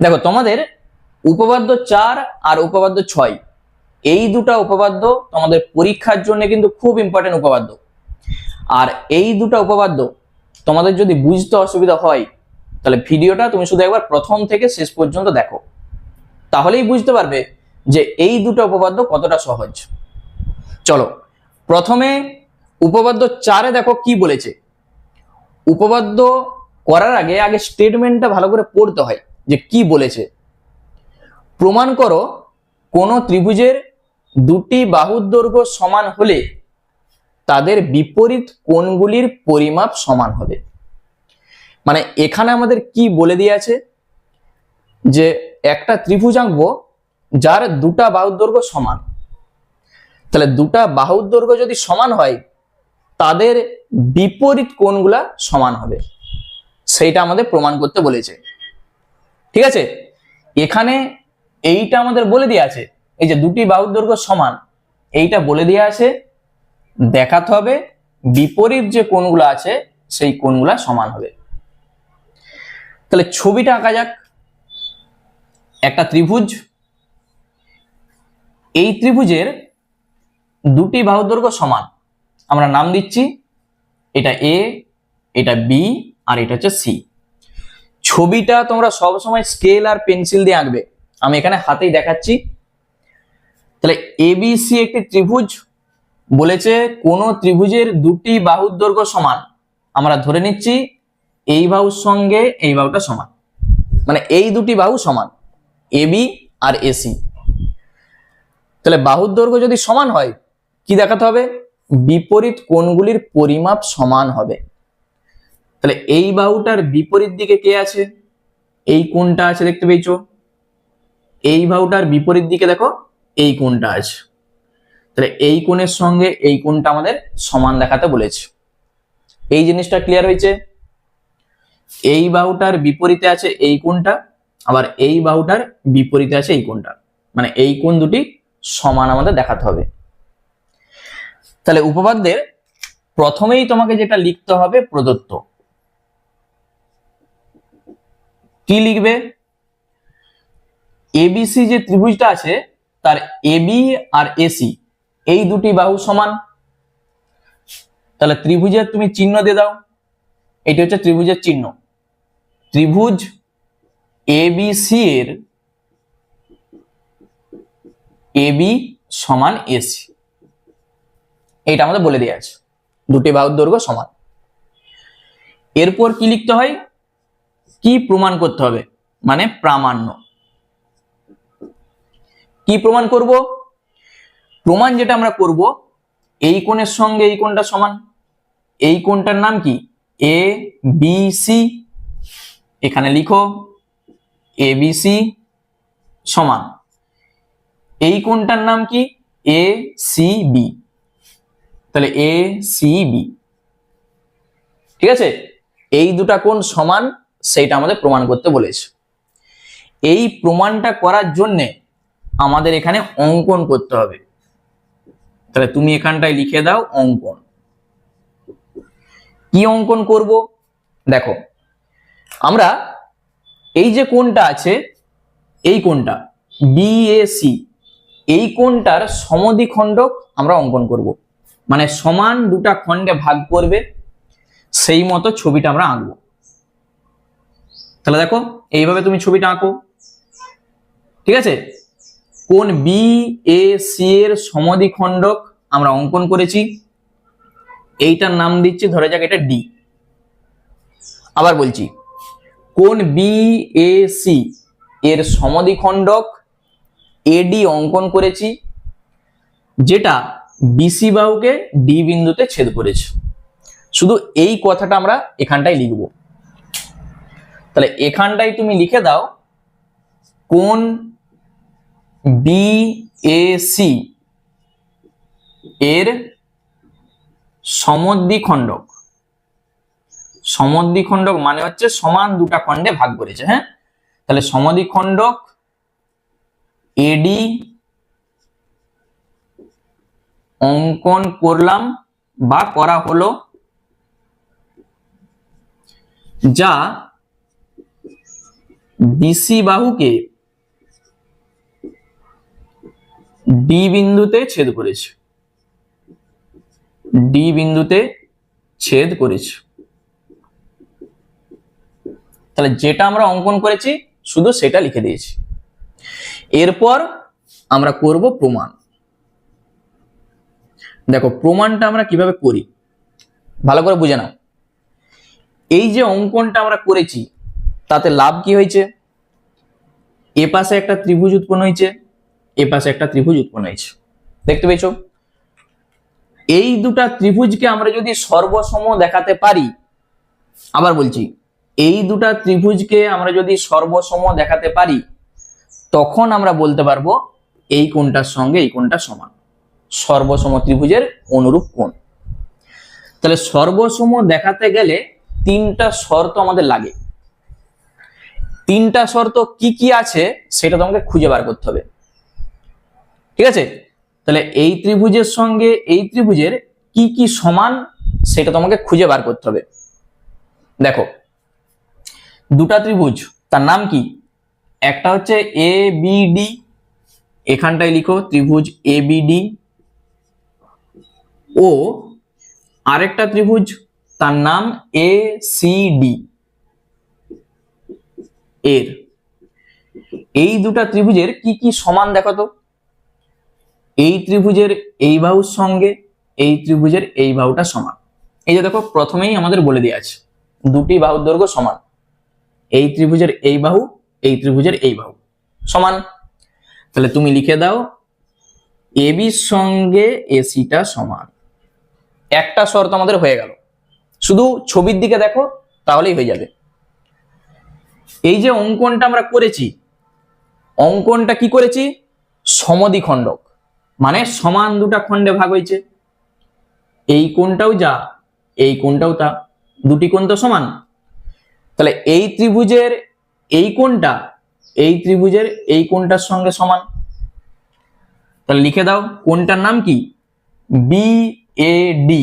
দেখো, তোমাদের উপপাদ্য চার আর উপপাদ্য ছয়, এই দুটা উপপাদ্য তোমাদের পরীক্ষার জন্য কিন্তু খুব ইম্পর্টেন্ট উপপাদ্য। আর এই দুটা উপপাদ্য তোমাদের যদি বুঝতে অসুবিধা হয়, তাহলে ভিডিওটা তুমি শুধু একবার প্রথম থেকে শেষ পর্যন্ত দেখো। তাহলেই বুঝতে পারবে যে এই দুটো উপপাদ্য কতটা সহজ। চলো, প্রথমে উপপাদ্য চারে দেখো কি বলেছে। উপপাদ্য করার আগে আগে স্টেটমেন্টটা ভালো করে পড়তে হয়। যে কি বলেছে? প্রমাণ করো, কোন ত্রিভুজের দুটি বাহুর দৈর্ঘ্য সমান হলে তাদের বিপরীত কোণগুলির পরিমাপ সমান হবে। মানে এখানে আমাদের কি বলে দিয়ে আছে? যে একটা ত্রিভুজ আঁকবো যার দুটা বাহুর দৈর্ঘ্য সমান, তাহলে দুটা বাহুর দৈর্ঘ্য যদি সমান হয়, তাদের বিপরীত কোণগুলা সমান হবে। সেইটা আমাদের প্রমাণ করতে বলেছে। ঠিক আছে? এখানে এইটা আমাদের বলে দিয়ে আছে। এই যে দুটি বাহুর দৈর্ঘ্য সমান, এইটা বলে দিয়ে আছে, দেখাতে হবে বিপরীত যে কোণগুলো আছে, সেই কোণগুলা সমান হবে। তাহলে ছবিটা আঁকা যাক। একটা ত্রিভুজ। এই ত্রিভুজের দুটি বাহুর দৈর্ঘ্য সমান। আমরা নাম দিচ্ছি, এটা এ এটা বি আর এটা হচ্ছে সি ছবিটা তোমরা সবসময় স্কেল আর পেন্সিল দিয়ে আঁকবে। আমি এখানে হাতেই দেখাচ্ছি। তাহলে এবিসি একটি ত্রিভুজ বলেছে, কোন ত্রিভুজের দুটি বাহুর দৈর্ঘ্য সমান। আমরা ধরে নিচ্ছি, এই বাহুর সঙ্গে এই বাহুটা সমান। মানে এই দুটি বাহু সমান এবি আর এসি তাহলে বাহুর দৈর্ঘ্য যদি সমান হয়, কি দেখাতে হবে? বিপরীত কোণগুলির পরিমাপ সমান হবে। তাহলে এই বাহুটার বিপরীত দিকে কে আছে? এই কোণটা আছে দেখতে পেয়েছ? এই বাহুটার বিপরীত দিকে দেখো, এই কোণটা আছে। তাহলে এই কোণের সঙ্গে এই কোণটা আমাদের সমান দেখাতে বলেছে। এই জিনিসটা ক্লিয়ার হয়েছে? এই বাহুটার বিপরীতে আছে এই কোণটা, আবার এই বাহুটার বিপরীতে আছে এই কোণটা। মানে এই কোণ দুটি সমান আমাদের দেখাতে হবে। তাহলে উপপাদ্যের প্রথমেই তোমাকে যেটা লিখতে হবে প্রদত্ত। কি লিখবে? এবিসি যে ত্রিভুজটা আছে, তার এবি আর এসি এই দুটি বাহু সমান। তাহলে ত্রিভুজের তুমি চিহ্ন দিয়ে দাও। এটি হচ্ছে ত্রিভুজের চিহ্ন। ত্রিভুজ এবিসি এর এবি সমান এসি এটা আমাদের বলে দেওয়া আছে। দুটি বাহুর দৈর্ঘ্য সমান। এরপর কি লিখতে হয়? কি প্রমাণ করতে হবে? মানে প্রামাণ্য। কি প্রমাণ করব? প্রমাণ যেটা আমরা করব, এই কোণের সঙ্গে এই কোণটা সমান। এই কোণটার নাম কি? এ বি সি এখানে লিখো এ বি সি সমান। এই কোণটার নাম কি? এ সি বি তাহলে এ সি বি ঠিক আছে? এই দুটা কোণ সমান সেইটা আমাদের প্রমাণ করতে বলেছে। এই প্রমাণটা করার জন্যে আমাদের এখানে অঙ্কন করতে হবে। তাহলে তুমি এখানটায় লিখে দাও অঙ্কন। কি অঙ্কন করব? দেখো, আমরা এই যে কোনটা আছে, এই কোণটা বিএসি এই কোণটার সমদ্বিখণ্ডক আমরা অঙ্কন করব। মানে সমান দুটা খণ্ডে ভাগ করবে, সেই মতো ছবিটা আমরা আঁকবো। তাহলে দেখো, এইভাবে তুমি ছবিটা আঁকো। ঠিক আছে? কোন বি এ সি এর সমদ্বিখণ্ডক আমরা অঙ্কন করেছি। এইটার নাম দিচ্ছি, ধরে যাক এটা ডি আবার বলছি, কোন বি এ সি এর সমদ্বিখণ্ডক এডি অঙ্কন করেছি, যেটা বিসি বাহুকে ডি বিন্দুতে ছেদ করেছে। শুধু এই কথাটা আমরা এখানটায় লিখব। তাহলে এখানটায় তুমি লিখে দাও কোন বি এ সি এর সমদ্বিখণ্ডক। সমদ্বিখণ্ডক মানে হচ্ছে সমান দুটা খণ্ডে ভাগ করেছে হ্যাঁ? তাহলে সমদ্বিখণ্ডক এডি অঙ্কন করলাম বা করা হলো যা বিসি বাহুকে ডি বিন্দুতে ছেদ করেছে। ডি বিন্দুতে ছেদ করেছে। তাহলে যেটা আমরা অঙ্কন করেছি, শুধু সেটা লিখে দিয়েছি। এরপর আমরা করব প্রমাণ। দেখো, প্রমাণটা আমরা কীভাবে করি? ভালো করে বুঝে নাও। এই যে অঙ্কনটা আমরা করেছি তাতে লাভ কি হয়েছে? এ পাশে একটা ত্রিভুজ উৎপন্ন হয়েছে, এ পাশে একটা ত্রিভুজ উৎপন্ন হয়েছে। দেখতে পেয়েছ? এই দুটা ত্রিভুজকে আমরা যদি সর্বসম দেখাতে পারি, আবার বলছি, এই দুটা ত্রিভুজকে আমরা যদি সর্বসম দেখাতে পারি, তখন আমরা বলতে পারব এই কোণটার সঙ্গে এই কোণটা সমান। সর্বসম ত্রিভুজের অনুরূপ কোণ। তাহলে সর্বসম দেখাতে গেলে তিনটা শর্ত আমাদের লাগে। তিনটা শর্ত কি কি আছে সেটা তোমাকে খুঁজে বার করতে হবে। ঠিক আছে? তাহলে এই ত্রিভুজের সঙ্গে এই ত্রিভুজের কি কি সমান সেটা তোমাকে খুঁজে বার করতে হবে। দেখো, দুটা ত্রিভুজ, তার নাম কি? একটা হচ্ছে এ বি ডি এখানটায় লিখো, ত্রিভুজ এ বি ডি ও আরেকটা ত্রিভুজ, তার নাম এ সি ডি এর। এই দুটা ত্রিভুজের কি কি সমান দেখো তো? এই ত্রিভুজের এই বাহুর সঙ্গে, এই ত্রিভুজের এই বাহুটা সমান। এই যে দেখো, প্রথমেই আমাদের বলে দেওয়া আছে, দুটি বাহুর দৈর্ঘ্য সমান। এই ত্রিভুজের এই বাহু, এই ত্রিভুজের এই বাহু। সমান? তাহলে তুমি লিখে দাও এবির সঙ্গে এসিটা সমান। একটা শর্ত আমাদের হয়ে গেল। শুধু ছবির দিকে দেখো, তাহলেই হয়ে যাবে। এই যে অঙ্কনটা আমরা করেছি, অঙ্কনটা কি করেছি? সমদি সমদ্বিখণ্ডক মানে সমান দুটা খণ্ডে ভাগ হয়েছে। এই কোণটাও যা, এই কোণটাও তা। দুটি কোণ তো সমান। তাহলে এই ত্রিভুজের এই কোণটা, এই ত্রিভুজের এই কোণটার সঙ্গে সমান। তাহলে লিখে দাও, কোণটার নাম কি? B A D.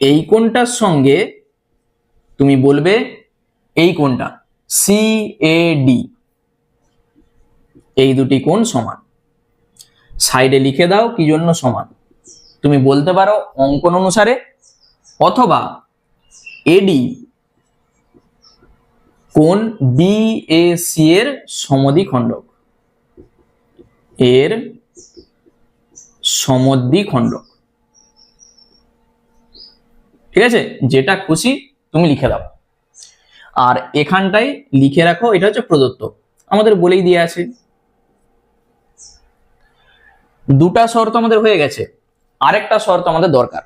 এই কোণটার সঙ্গে তুমি বলবে এই কোণটা সি এ ডি এই দুটি কোণ সমান। সাইডে লিখে দাও কি জন্য সমান। তুমি বলতে পারো অঙ্কন অনুসারে, অথবা এডি কোণ বিএসি এর সমদ্বিখণ্ডক। এর সমদ্বিখণ্ডক। ঠিক আছে? যেটা খুশি তুমি লিখে দাও। আর এখানটায় লিখে রাখো, এটা হচ্ছে প্রদত্ত। আমাদের বলেই দিয়ে আছে। দুটা শর্ত আমাদের হয়ে গেছে, আরেকটা শর্ত আমাদের দরকার।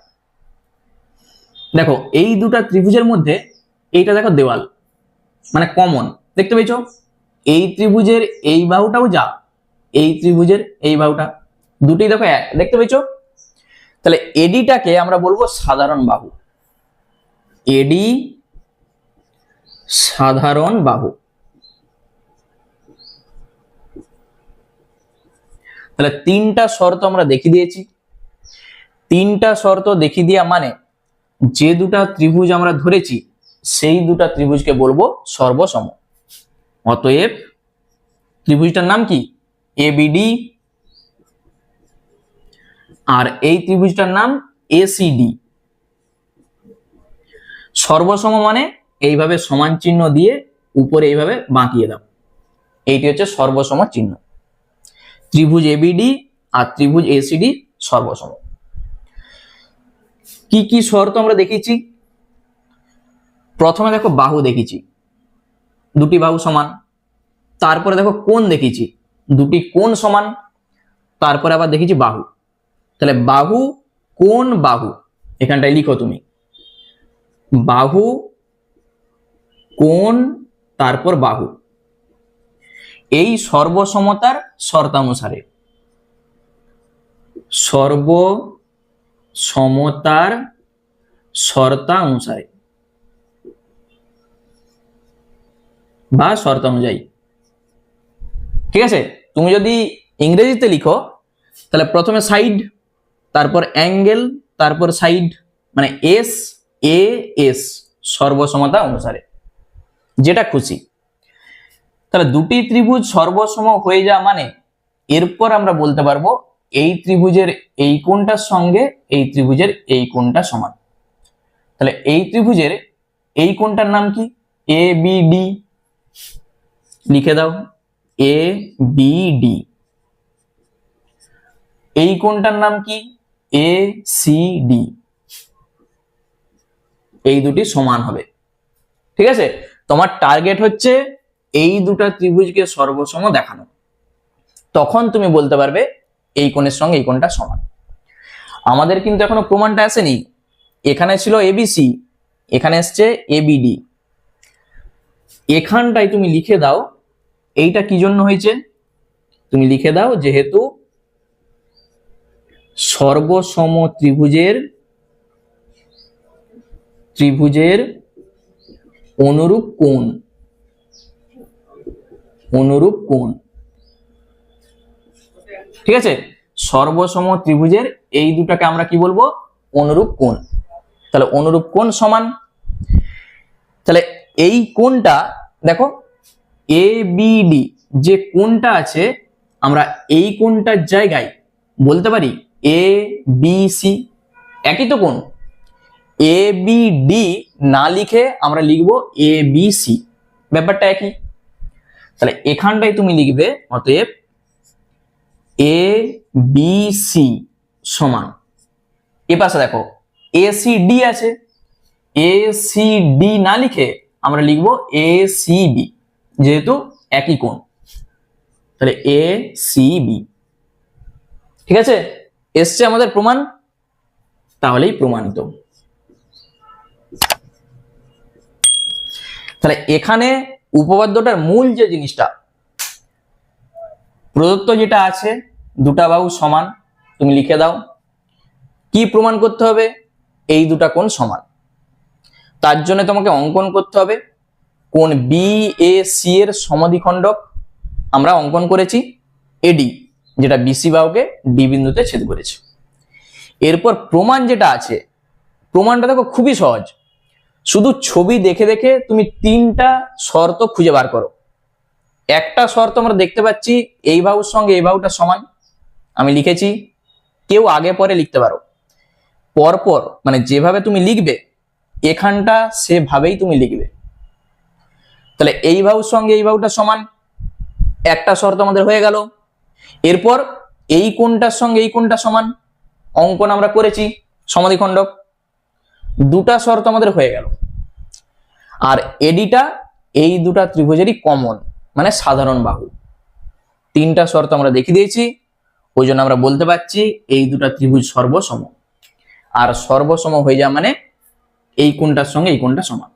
দেখো, এই দুটা ত্রিভুজের মধ্যে এইটা দেখো দেওয়াল মানে কমন দেখতে পেয়েছ? এই ত্রিভুজের এই বাহুটাও যা, এই ত্রিভুজের এই বাহুটা, দুটোই দেখো এক, দেখতে পেয়েছ? তাহলে এডিটাকে আমরা বলব সাধারণ বাহু। এডি সাধারণ বাহু। তাহলে তিনটা শর্ত আমরা দেখিয়ে দিয়েছি। তিনটা শর্ত দেখিয়ে দেওয়া মানে যে দুটা ত্রিভুজ আমরা ধরেছি, সেই দুটা ত্রিভুজকে বলব সর্বসম। অতএব ত্রিভুজটার নাম কি? এবিডি আর এই ত্রিভুজটার নাম এসিডি সর্বসম মানে এইভাবে সমান চিহ্ন দিয়ে উপরে এইভাবে বাঁকিয়ে দাও। এইটি হচ্ছে সর্বসম চিহ্ন। ত্রিভুজ এবিডি আর ত্রিভুজ এসিডি সর্বসম। কি কি শর্ত আমরা দেখেছি প্রথমে দেখো বাহু দেখেছি দুটি বাহু সমান। তারপরে দেখো কোন দেখেছি দুটি কোন সমান। তারপরে আবার দেখেছি বাহু। তাহলে বাহু কোন বাহু। এখানটায় লিখো তুমি। বাহু কোন, তারপর বাহু। এই সর্বসমতার শর্তানুসারে সর্ব সর্বসমতার শর্তানুসারে বা শর্ত অনুযায়ী ঠিক আছে? তুমি যদি ইংরেজিতে লিখো, তাহলে প্রথমে সাইড, তারপর অ্যাঙ্গেল, তারপর সাইড মানে এস, এ, এস, সর্বসমতা অনুসারে। যেটা খুশি। তাহলে দুটি ত্রিভুজ সর্বসম হয়ে যাওয়া মানে এরপর আমরা বলতে পারব এই ত্রিভুজের এই কোণটার সঙ্গে এই ত্রিভুজের এই কোণটা সমান। তাহলে এই ত্রিভুজের এই কোণটার নাম কি? এ বি ডি লিখে দাও। এ বি ডি এই কোণটার নাম কি? এ সি ডি এই দুটি সমান হবে। ঠিক আছে? তোমার টার্গেট হচ্ছে এই দুটা ত্রিভুজকে সর্বসম দেখানো। তখন তুমি বলতে পারবে এই কোণের সঙ্গে এই কোণটা সমান। আমাদের কিন্তু এখনও প্রমাণটা আসেনি। এখানে ছিল এবিসি এখানে এসছে এবিডি এখানটায় তুমি লিখে দাও, এইটা কি জন্য হয়েছে? তুমি লিখে দাও যেহেতু সর্বসম ত্রিভুজের ত্রিভুজের অনুরূপ কোণ। অনুরূপ কোণ। ঠিক আছে? সর্বসম ত্রিভুজের এই দুটাকে আমরা কি বলব? অনুরূপ কোণ। তাহলে অনুরূপ কোণ সমান। তাহলে এই কোণটা, দেখো এ ডি যে কোণটা আছে, আমরা এই কোণটার জায়গায় বলতে পারি এ বি সি একই তো কোণ। এ বি ডি না লিখে আমরা লিখব এ বি সি ব্যাপারটা একই। তাহলে এখানটায় তুমি লিখবে, অতএব এ বি সি সমান। এ পাশে দেখো এ সি ডি আছে। এ সি ডি না লিখে আমরা লিখব এ সি যেহেতু একই কোণ। তাহলে এ সি ঠিক আছে? এসছে আমাদের প্রমাণ। তাহলেই প্রমাণিত। তাহলে এখানে উপপাদ্যটার মূল যে জিনিসটা, প্রদত্ত যেটা আছে, দুটা বাহু সমান, তুমি লিখে দাও। কি প্রমাণ করতে হবে? এই দুটা কোণ সমান। তার জন্য তোমাকে অঙ্কন করতে হবে। কোন বি এ সি এর সমাধিখণ্ডক আমরা অঙ্কন করেছি। এডি যেটা বিসি বাহুকে ডি বিন্দুতে ছেদ করেছে। এরপর প্রমাণ যেটা আছে, প্রমাণটা দেখো খুবই সহজ। শুধু ছবি দেখে দেখে তুমি তিনটা শর্ত খুঁজে বার করো। একটা শর্ত আমরা দেখতে পাচ্ছি, এই বাহুর সঙ্গে এই বাহুটা সমান। আমি লিখেছি, কেউ আগে পরে লিখতে পারো। পরপর মানে যেভাবে তুমি লিখবে, এখানটা সেভাবেই তুমি লিখবে। তাহলে এই বাহুর সঙ্গে এই বাহুটা সমান, একটা শর্ত আমাদের হয়ে গেল। এরপর এই কোনটার সঙ্গে এই কোনটা সমান, অঙ্কন আমরা করেছি, সমাধিখণ্ডক। দুটা শর্ত আমাদের হয়ে গেল। আর এডিটা এই দুটা ত্রিভুজেরই কমন মানে সাধারণ বাহু। তিনটা শর্ত আমরা দেখিয়ে দিয়েছি, ওই জন্য আমরা বলতে পারছি এই দুটা ত্রিভুজ সর্বসম। আর সর্বসম হয়ে যাওয়া মানে এই কোণটার সঙ্গে এই কোণটা সমান।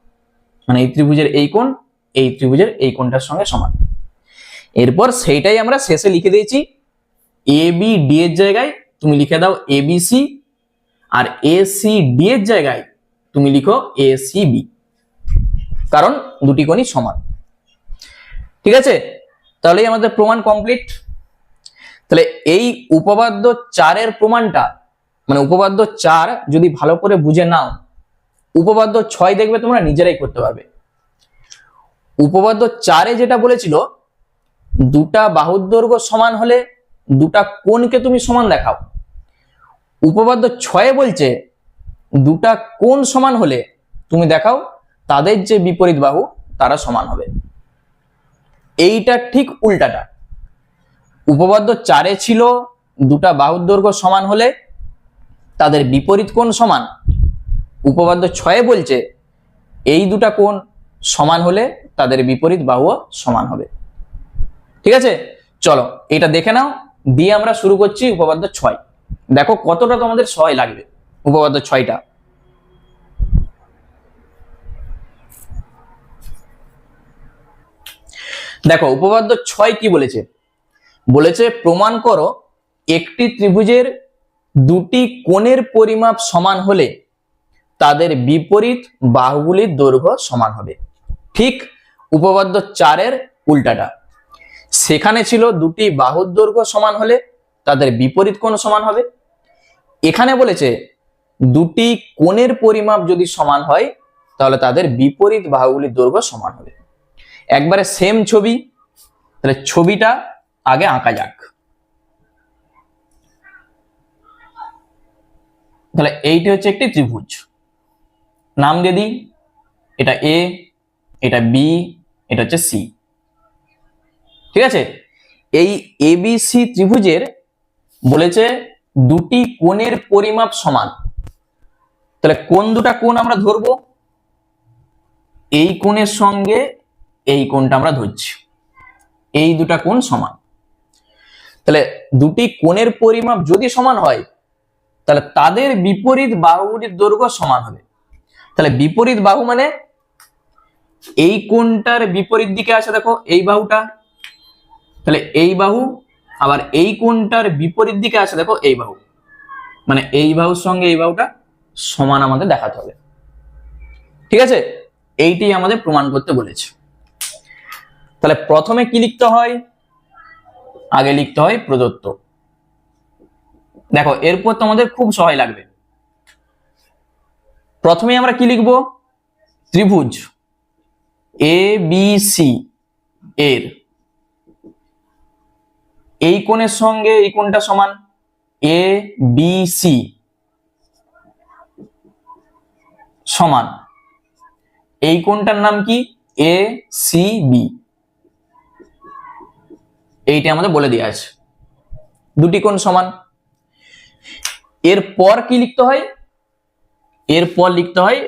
মানে এই ত্রিভুজের এই কোণ, এই ত্রিভুজের এই কোণটার সঙ্গে সমান। এরপর সেইটাই আমরা শেষে লিখে দিয়েছি এ বি ডি এর জায়গায় তুমি লিখে দাও এ বি সি আর এ সি ডি এর জায়গায় তুমি লিখো এ সি বি কারণ দুটি কোণই সমান। ঠিক আছে? তাহলেই আমাদের প্রমাণ কমপ্লিট তাহলে এই উপপাদ্য চারের প্রমাণটা মানে উপপাদ্য চার যদি ভালো করে বুঝে নাও, উপপাদ্য ছয় দেখবে তোমরা নিজেরাই করতে পারবে। উপপাদ্য চারে যেটা বলেছিল, দুটা বাহুর দৈর্ঘ্য সমান হলে দুটা কোণকে তুমি সমান দেখাও। উপপাদ্য ছয়ে বলছে, দুটা কোন সমান হলে তুমি দেখাও তাদের যে বিপরীত বাহু তারা সমান হবে। এইটা ঠিক উল্টাটা। উপপাদ্য চারে ছিল, দুটা বাহুর দৈর্ঘ্য সমান হলে তাদের বিপরীত কোণ সমান। উপপাদ্য ছয়ে বলছে, এই দুটা কোণ সমান হলে তাদের বিপরীত বাহুও সমান হবে। ঠিক আছে? চলো, এটা দেখে নাও, দিয়ে আমরা শুরু করছি উপপাদ্য ছয়। দেখো কতটা তোমাদের ছয় লাগবে। উপপাদ্য ছয়টা। দেখো, উপপাদ্য ছয় কি বলেছে? বলেছে, প্রমাণ করো, একটি ত্রিভুজের দুটি কোণের পরিমাপ সমান হলে তাদের বিপরীত বাহুগুলির দৈর্ঘ্য সমান হবে। ঠিক উপপাদ্য চারের উল্টাটা। সেখানে ছিল দুটি বাহুর দৈর্ঘ্য সমান হলে তাদের বিপরীত কোণ সমান হবে। এখানে বলেছে দুটি কোণের পরিমাপ যদি সমান হয়, তাহলে তাদের বিপরীত বাহুগুলির দৈর্ঘ্য সমান হবে। একবারে সেম ছবি, তাহলে ছবিটা আগে আঁকা যাক। তাহলে এইটি হচ্ছে একটি ত্রিভুজ। নাম দিয়ে দিই, এটা এ এটা বি এটা হচ্ছে সি ঠিক আছে? এই এবিসি ত্রিভুজের বলেছে দুটি কোণের পরিমাপ সমান। তাহলে কোন দুটা কোণ আমরা ধরবো? এই কোণের সঙ্গে এই কোণটা আমরা ধরছি। এই দুটা কোণ সমান। তাহলে দুটি কোণের পরিমাপ যদি সমান হয়, তাহলে তাদের বিপরীত বাহুগুলির দৈর্ঘ্য সমান হবে। তাহলে বিপরীত বাহু মানে এই কোণটার বিপরীত দিকে আছে দেখো, এই বাহুটা। তাহলে এই বাহু আবার এই কোণটার বিপরীত দিকে আছে, দেখো এই বাহু। মানে এই বাহুর সঙ্গে এই বাহুটা সমান আমাদের দেখাতে হবে। ঠিক আছে? এইটি আমাদের প্রমাণ করতে বলেছে। তাহলে প্রথমে কি লিখতে হয়? আগে লিখতে হয় প্রদত্ত। দেখো, এরপর তোমাদের খুব সহায় লাগবে। প্রথমে আমরা কি লিখব? ত্রিভুজ। এ বি সি এর। এই কোণের সঙ্গে এই কোণটা সমান? এ বি সি সমান। এই কোণটার নাম কি? এ সি বি এইটা আমাদের বলে দেওয়া আছে। দুটি কোণ সমান। এরপর কি লিখতে হয়? এরপর লিখতে হয়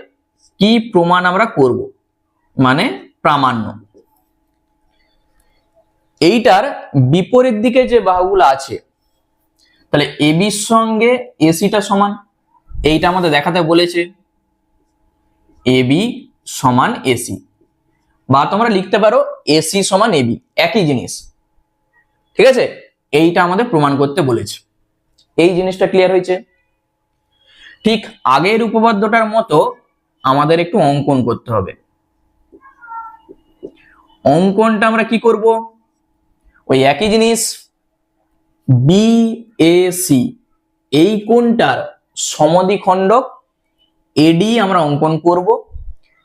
কি প্রমাণ আমরা করব? মানে প্রামাণ্য। এইটার বিপরীত দিকে যে বাহুগুলো আছে, তাহলে এবির সঙ্গে এসিটা সমান, এইটা আমাদের দেখাতে বলেছে এবি সমান এসি বা তোমরা লিখতে পারো এসি সমান এবি একই জিনিস। ঠিক আছে? এইটা আমাদের প্রমাণ করতে বলেছে। এই জিনিসটা ক্লিয়ার হয়েছে? ঠিক আগের উপপাদ্যটার মতো আমাদের একটু অঙ্কন করতে হবে। অঙ্কনটা আমরা কি করব? ওই একই জিনিস? বি এ সি এই কোণটার সমদ্বিখণ্ডক? এডি আমরা অঙ্কন করব,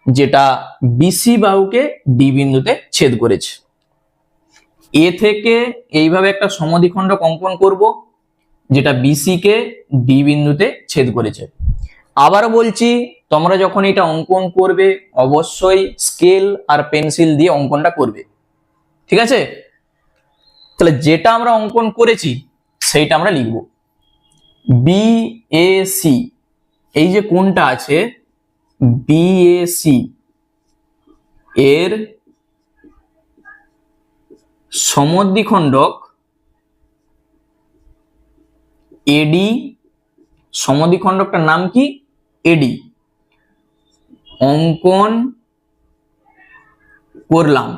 যেটা বিসি বাহুকে ডি বিন্দুতে ছেদ করেছে। এ থেকে এইভাবে একটা সমদ্বিখণ্ডক অঙ্কন করব, যেটা বিসি কে ডি বিন্দুতে ছেদ করেছে। আবার বলছি, তোমরা যখন এটা অঙ্কন করবে, অবশ্যই স্কেল আর পেন্সিল দিয়ে অঙ্কনটা করবে। ঠিক আছে? তাহলে যেটা আমরা অঙ্কন করেছি, সেইটা আমরা লিখব। বি এ সি এই যে কোনটা আছে বি এ সি এর সমদ্বিখণ্ডক এডি সমদ্বিখণ্ডকটার নাম কি? এডি অঙ্কন করলাম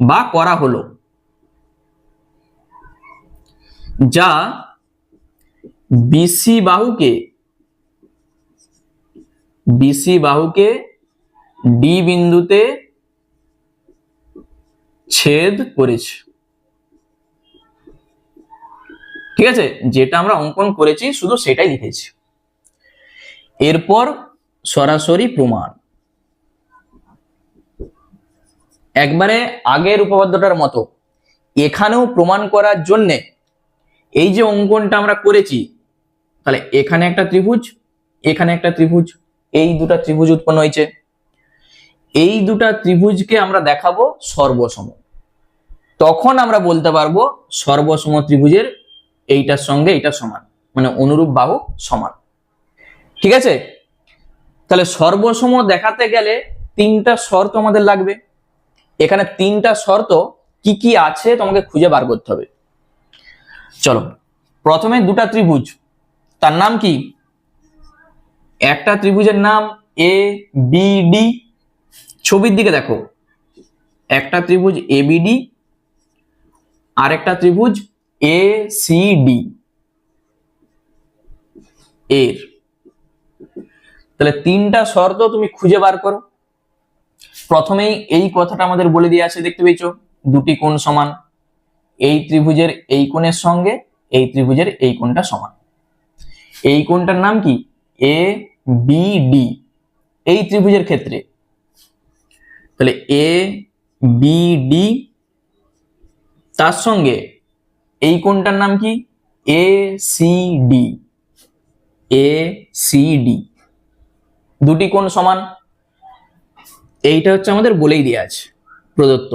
বা করা হলো। যা বিসি বাহুকে বিসি বাহুকে ডি বিন্দুতে ছেদ করেছে। ঠিক আছে? যেটা আমরা অঙ্কন করেছি, শুধু সেটাই লিখেছি। এরপর সরাসরি প্রমাণ। একবারে আগের উপপাদ্যটার মতো, এখানেও প্রমাণ করার জন্যে এই যে অঙ্কনটা আমরা করেছি, তাহলে এখানে একটা ত্রিভুজ, এখানে একটা ত্রিভুজ, এই দুটা ত্রিভুজ উৎপন্ন হয়েছে। এই দুটা ত্রিভুজকে আমরা দেখাবো সর্বসম। তখন আমরা বলতে পারব সর্বসম ত্রিভুজের এইটার সঙ্গে এইটা সমান মানে অনুরূপ বাহু সমান। ঠিক আছে? তাহলে সর্বসম দেখাতে গেলে তিনটা শর্ত আমাদের লাগবে। এখানে তিনটা শর্ত কি কি আছে তোমাকে খুঁজে বার করতে হবে। চলো, প্রথমে দুটা ত্রিভুজ। তার নাম কি? একটা ত্রিভুজের নাম এ বি ডি ছবির দিকে দেখো। একটা ত্রিভুজ এ বিডি আর একটা ত্রিভুজ এ সি ডি এর। তাহলে তিনটা শর্ত তুমি খুঁজে বার করো। প্রথমেই এই কথাটা আমাদের বলে দিয়ে আছে, দেখতে পেয়েছ? দুটি কোণ সমান। এই ত্রিভুজের এই কোণের সঙ্গে এই ত্রিভুজের এই কোণটা সমান। এই কোণটার নাম কি? এ বি ডি এই ত্রিভুজের ক্ষেত্রে। তাহলে এ বি ডি তার সঙ্গে এই কোণটার নাম কি? A C D A C D দুটি কোণ সমান। এইটা হচ্ছে আমাদের বলেই দেওয়া আছে প্রদত্ত।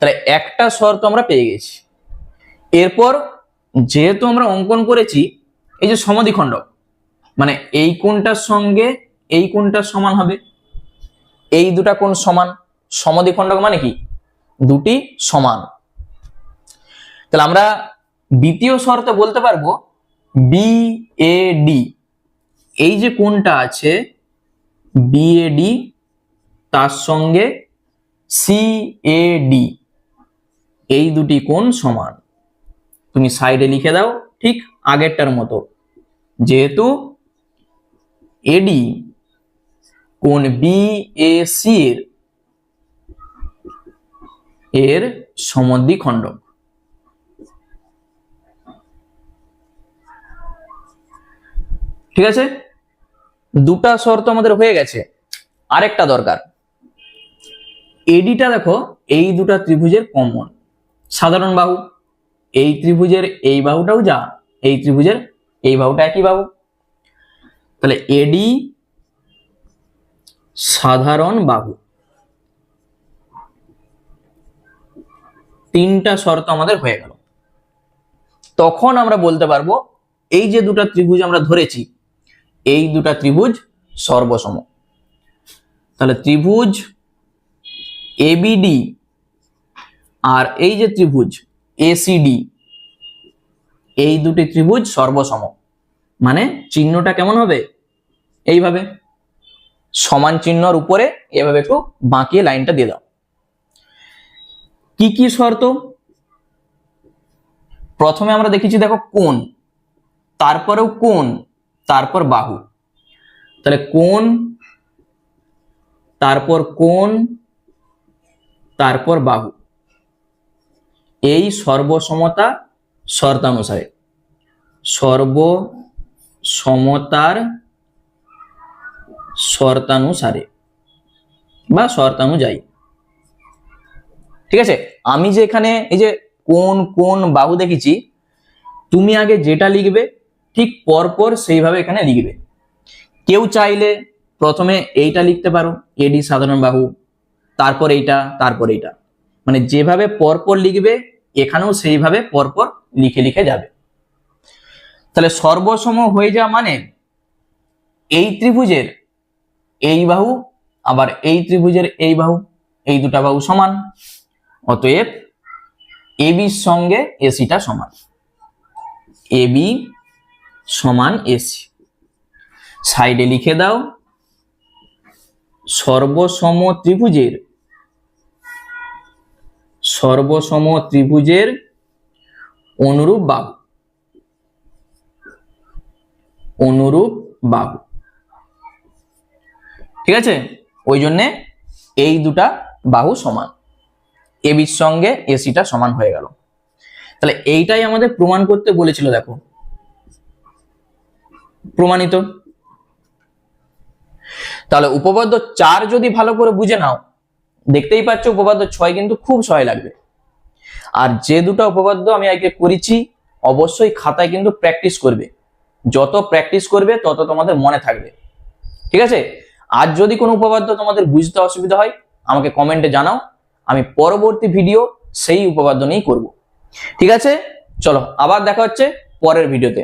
তাহলে একটা শর্ত আমরা পেয়ে গেছি। এরপর যেহেতু আমরা অঙ্কন করেছি, এই যে সমাধিখণ্ডক মানে এই কোণটার সঙ্গে এই কোণটার সমান হবে। এই দুটা কোণ সমান সমাধিখণ্ডক মানে কি? দুটি সমান। তাহলে আমরা দ্বিতীয় শর্তে বলতে পারব বি এ ডি এই যে কোণটা আছে বিএডি তার সঙ্গে সিএডি এই দুটি কোণ সমান। তুমি সাইডে লিখে দাও, ঠিক আগেরটার মতো। যেহেতু এডি কোণ বিএসি এর এর সমদ্বিখণ্ডক ঠিক আছে? দুটা শর্ত আমাদের হয়ে গেছে। আরেকটা দরকার। এডিটা দেখো, এই দুটা ত্রিভুজের কমন সাধারণ বাহু। এই ত্রিভুজের এই বাহুটাও যা, এই ত্রিভুজের এই বাহুটা একই বাহু। তাহলে এডি সাধারণ বাহু। তিনটা শর্ত আমাদের হয়ে গেল। তখন আমরা বলতে পারব, এই যে দুটা ত্রিভুজ আমরা ধরেছি, এই দুটা ত্রিভুজ সর্বসম। তাহলে ত্রিভুজ এবিডি আর এই যে ত্রিভুজ এসিডি এই দুটি ত্রিভুজ সর্বসম। মানে চিহ্নটা কেমন হবে? এইভাবে। সমান চিহ্নর উপরে এভাবে একটু বাঁকিয়ে লাইনটা দিয়ে দাও। কি কি শর্ত? প্রথমে আমরা দেখেছি, দেখো কোন তারপরেও কোন তারপর বাহু। তাহলে কোন তারপর কোন তারপর বাহু। এই সর্বসমতা শর্তানুসারে। সর্বসমতার শর্তানুসারে বা শর্তানুযায়ী। ঠিক আছে? আমি যে এখানে এই যে কোন কোন বাহু দেখেছি, তুমি আগে যেটা লিখবে, ঠিক পরপর সেইভাবে এখানে লিখবে। কেউ চাইলে প্রথমে এইটা লিখতে পারো, এডি সাধারণ বাহু, তারপর এইটা তারপর এইটা। মানে যেভাবে পরপর লিখবে, এখানেও সেইভাবে পরপর লিখে লিখে যাবে। তাহলে সর্বসম হয়ে যাওয়া মানে এই ত্রিভুজের এই বাহু, আবার এই ত্রিভুজের এই বাহু, এই দুটা বাহু সমান। অতএব এবির সঙ্গে এসিটা সমান। এবি সমান এসি সাইডে লিখে দাও, সর্বসম ত্রিভুজের সর্বসম ত্রিভুজের অনুরূপ বাহু। অনুরূপ বাহু। ঠিক আছে? ওই জন্যে এই দুটা বাহু সমান। এবির সঙ্গে এসিটা সমান হয়ে গেল। তাহলে এইটাই আমাদের প্রমাণ করতে বলেছিল, দেখো। প্রমাণিত। তাহলে উপপাদ্য চার যদি ভালো করে বুঝে নাও দেখতেই পাচ্ছ উপপাদ্য ছয় কিন্তু খুব সহায় লাগবে। আর যে দুটো উপপাদ্য আমি আগে করেছি, অবশ্যই খাতায় কিন্তু প্র্যাকটিস করবে। যত প্র্যাকটিস করবে, তত তোমাদের মনে থাকবে। ঠিক আছে? আর যদি কোনো উপপাদ্য তোমাদের বুঝতে অসুবিধা হয়, আমাকে কমেন্টে জানাও। আমি পরবর্তী ভিডিও সেই উপপাদ্য নিয়েই করব। ঠিক আছে? চলো, আবার দেখা হচ্ছে পরের ভিডিওতে